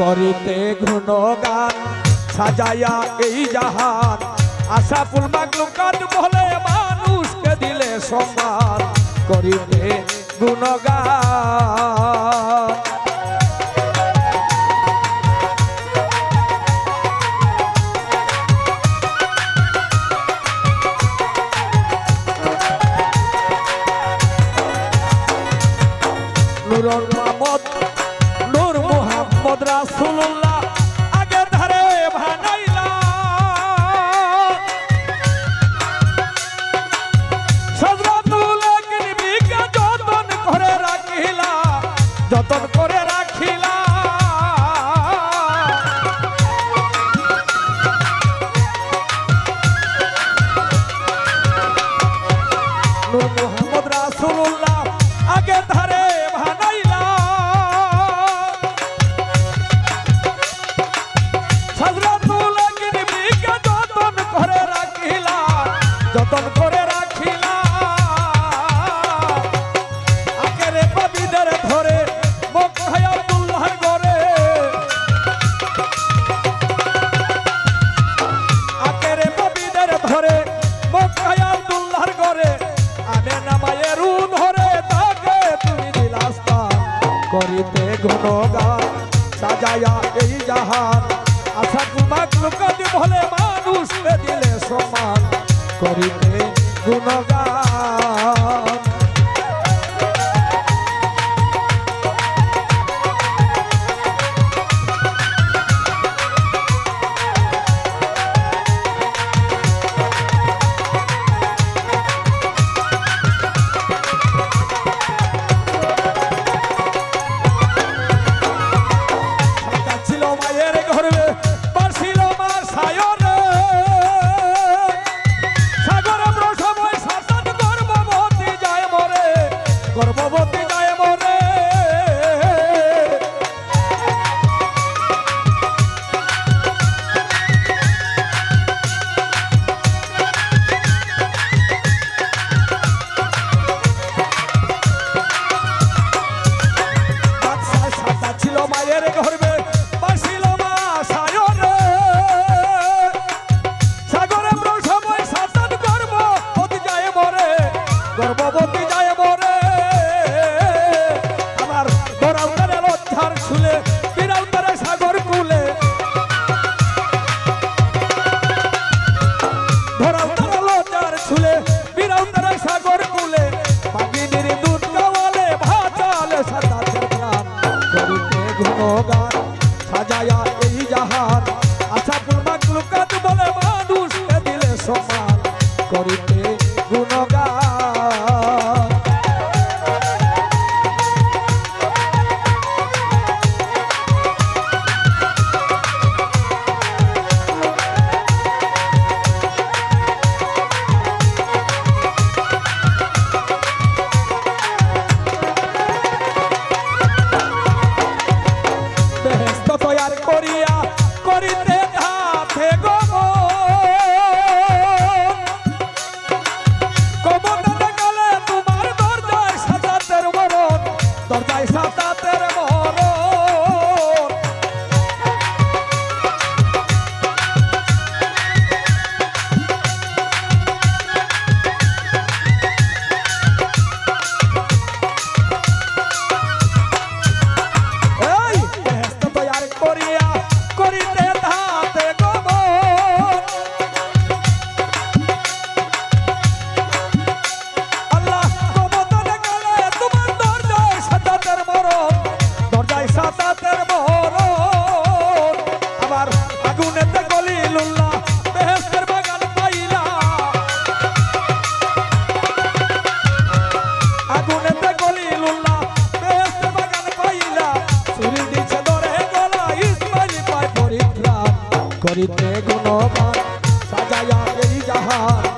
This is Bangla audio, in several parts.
করিতে ঘন গান সাজাইয়া এই জাহান। আশা ফুল মাগলু বলে মানুষকে দিলে সম্মান, করিতে গুণগান নুরন মামত মোহাম্মদ রাসুল্লাহ আগে ধরে ভানাইলা যতন করে রাখিলা যতন করে রাখিলা। নুন জাহান আশা আচ্ছা, কুমার লোকাদি ভলে মানুষ দিলে সমান। করিতে গুণগান ต่อใจชาวต করিতে গুণবান সাজায়া এই জাহান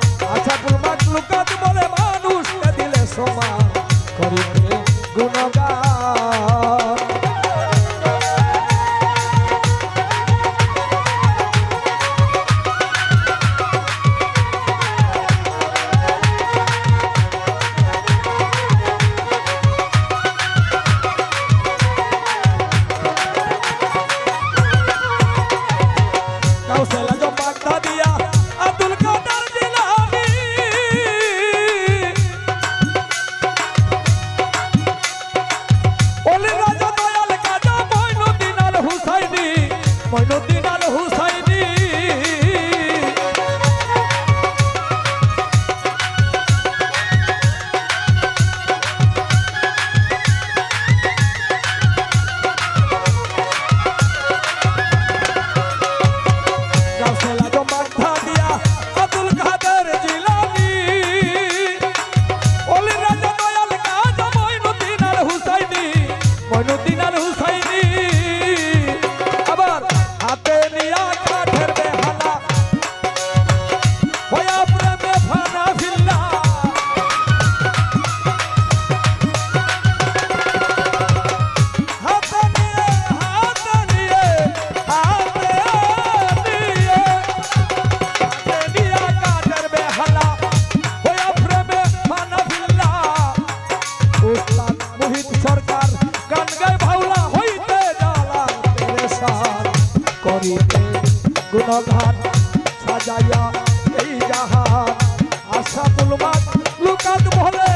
করিতে গুণগান সাজাইয়া এই যাহা আশা তুলমাত লুকাত ভলে